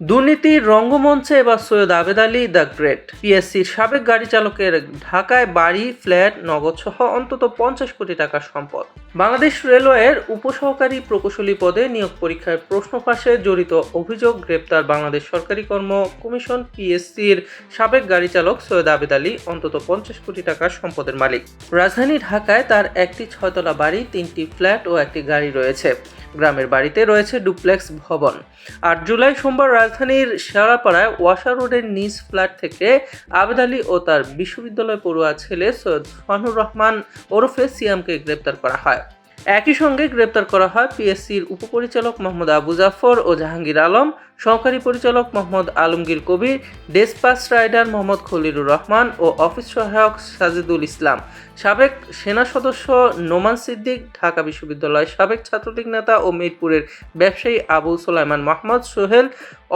দুর্নীতির রঙ্গমঞ্চে এবার সৈয়দ আবেদ আলী, দ্য গ্রেট। পিএসসির সাবেক গাড়ি চালকের ঢাকায় বাড়ি, ফ্ল্যাট নগদ সহ অন্তত পঞ্চাশ কোটি টাকার সম্পদ। বাংলাদেশ রেলওয়ের উপসহকারী প্রকৌশলী পদে নিয়োগ পরীক্ষায় প্রশ্ন ফাঁসে জড়িত অভিযোগ গ্রেপ্তার বাংলাদেশ সরকারি কর্ম কমিশন, পিএসসির সাবেক গাড়ি চালক সৈয়দ আবেদ আলী, অন্তত পঞ্চাশ কোটি টাকার সম্পদের মালিক। রাজধানী ঢাকায় তার একটি ছয়তলা বাড়ি, তিনটি ফ্ল্যাট ও একটি গাড়ি রয়েছে। গ্রামের বাড়িতে রয়েছে ডুপ্লেক্স ভবন। আট জুলাই সোমবার রাজধানীর শেওড়াপাড়ায় ওয়াশা রোডের নিজ ফ্ল্যাট থেকে আবেদ আলী ও তার বিশ্ববিদ্যালয় পড়ুয়া ছেলে সৈয়দ ফানুর রহমান ওরফে সিয়ামকে গ্রেপ্তার করা হয়। একই সঙ্গে গ্রেপ্তার করা হয় পিএসসির উপপরিচালক মোহাম্মদ আবু জাফর ও জাহাঙ্গীর আলম সহকারী পরিচালক মোহাম্মদ আলমগীর কবির ডেসপাস রাইডার মোহাম্মদ খলিলুর রহমান ও অফিস সহায়ক সাজিদুল ইসলাম। সাবেক সেনা সদস্য নোমান সিদ্দিক, ঢাকা বিশ্ববিদ্যালয়ের সাবেক ছাত্রলীগ নেতা ও মিরপুরের ব্যবসায়ী আবু সোলাইমান মোহাম্মদ, সোহেল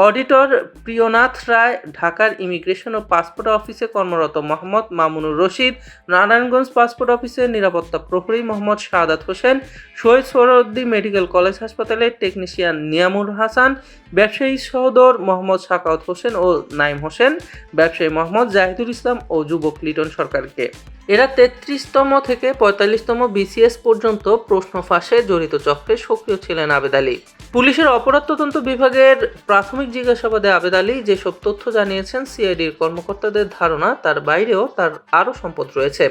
অডিটর প্রিয়নাথ রায়, ঢাকার ইমিগ্রেশন ও পাসপোর্ট অফিসে কর্মরত মোহাম্মদ মামুনুর রশিদ, নারায়ণগঞ্জ পাসপোর্ট অফিসের নিরাপত্তা প্রহরী মোহাম্মদ শাহাদাত হোসেন শহীদ সোহরউদ্দি মেডিকেল কলেজ হাসপাতালের টেকনিশিয়ান নিয়ামুর হাসান, ব্যবসায়ী সহদর মোহাম্মদ সাকাউত হোসেন ও নাইম হোসেন, ব্যবসায়ী মোহাম্মদ জাহিদুল ইসলাম ও যুবক লিটন সরকারকে। এরা তেত্রিশতম থেকে পঁয়তাল্লিশতম বিসিএস পর্যন্ত প্রশ্ন ফাঁসে জড়িত চক্রে সক্রিয় ছিলেন আবেদ আলী। পুলিশের অপরাধ তদন্ত বিভাগের প্রাথমিক জিজ্ঞাসাবাদে আবেদ আলী যেসব তথ্য জানিয়েছেন, সিআইডির কর্মকর্তাদের ধারণা তার বাইরেও তার আরও সম্পদ রয়েছে।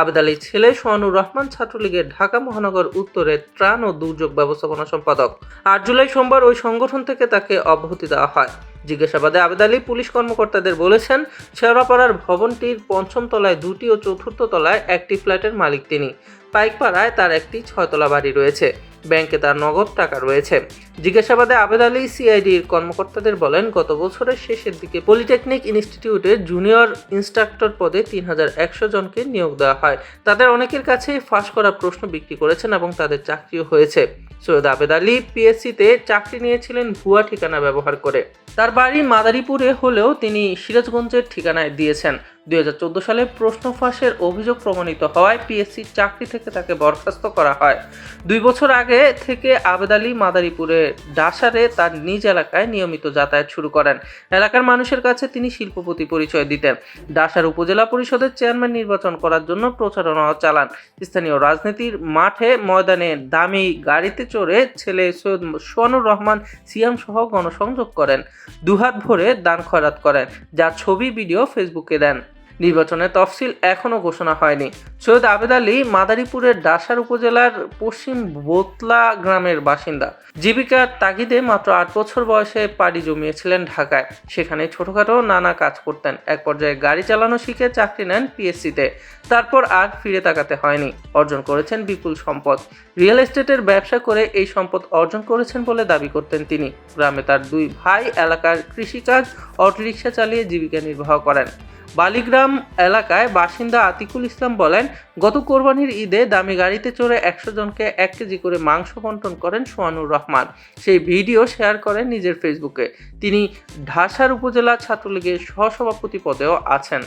আবেদ আলীর ছেলে সোহানুর রহমান ছাত্রলীগের ঢাকা মহানগর উত্তরের ত্রাণ ও দুর্যোগ ব্যবস্থাপনা সম্পাদক। আট জুলাই সোমবার ওই সংগঠন থেকে তাকে অব্যাহতি দেওয়া হয়। জিজ্ঞাসাবাদে আবেদ আলী পুলিশ কর্মকর্তাদের বলেছেন, শেওড়াপাড়ার ভবনটির পঞ্চম তলায় দুটি ও চতুর্থ তলায় একটি ফ্ল্যাটের মালিক তিনি। পাইকপাড়ায় তার একটি ছয়তলা বাড়ি রয়েছে। ব্যাংকে তার নগদ টাকা রয়েছে। জিজ্ঞাসাবাদে আবেদ আলী সিআইডির কর্মকর্তাদের বলেন, গত বছরের শেষের দিকে পলিটেকনিক ইনস্টিটিউটের জুনিয়র ইনস্ট্রাক্টর পদে তিন হাজার একশো জনকে নিয়োগ দেওয়া হয়। তাদের অনেকের কাছেই ফাঁস করা প্রশ্ন বিক্রি করেছেন এবং তাদের চাকরিও হয়েছে। সৈয়দ আবেদ আলী পিএসসিতে চাকরি নিয়েছিলেন ভুয়া ঠিকানা ব্যবহার করে। তার বাড়ি মাদারীপুরে হলেও তিনি সিরাজগঞ্জের ঠিকানায় দিয়েছেন। দুই হাজার চোদ্দ সালে প্রশ্ন ফাঁসের অভিযোগ প্রমাণিত হওয়ায় পিএসসির চাকরি থেকে তাকে বরখাস্ত করা হয়। দুই বছর আগে থেকে আবেদ আলী মাদারীপুরে ডাসারে তার নিজ এলাকায় নিয়মিত যাতায়াত শুরু করেন। এলাকার মানুষের কাছে তিনি শিল্পপতি পরিচয় দিতেন। ডাসার উপজেলা পরিষদের চেয়ারম্যান নির্বাচন করার জন্য প্রচারণাও চালান। স্থানীয় রাজনীতির মাঠে ময়দানে দামি গাড়িতে চড়ে ছেলে সৈয়দ সোয়ানুর রহমান সিয়াম সহ গণসংযোগ করেন। দুহাত ভরে দান খয়রাত করেন, যা ছবি, ভিডিও, ফেসবুকে দেন। নির্বাচনের তফসিল এখনও ঘোষণা হয়নি। সৈয়দ আবেদ আলী মাদারীপুরের ডাসার উপজেলার পশ্চিম বোতলা গ্রামের বাসিন্দা। জীবিকার তাগিদে মাত্র আট বছর বয়সে পাড়ি জমিয়েছিলেন ঢাকায়। সেখানে ছোটখাটো নানা কাজ করতেন। এক পর্যায়ে গাড়ি চালানো শিখে চাকরি নেন পিএসসিতে। তারপর আর ফিরে তাকাতে হয়নি। অর্জন করেছেন বিপুল সম্পদ। রিয়েল এস্টেটের ব্যবসা করে এই সম্পদ অর্জন করেছেন বলে দাবি করতেন তিনি। গ্রামে তার দুই ভাই এলাকার কৃষিকাজ, অটোরিকশা চালিয়ে জীবিকা নির্বাহ করেন। বালিগ্রাম এলাকায় বাসিন্দা আতিকুল ইসলাম বলেন, গত কোরবানির ঈদে দামি গাড়িতে চড়ে একশো জনকে এক কেজি করে মাংস বন্টন করেন সোয়ানুর রহমান। সেই ভিডিও শেয়ার করেন নিজের ফেসবুকে। তিনি ঢাসার উপজেলা ছাত্রলীগের সহসভাপতি পদেও আছেন।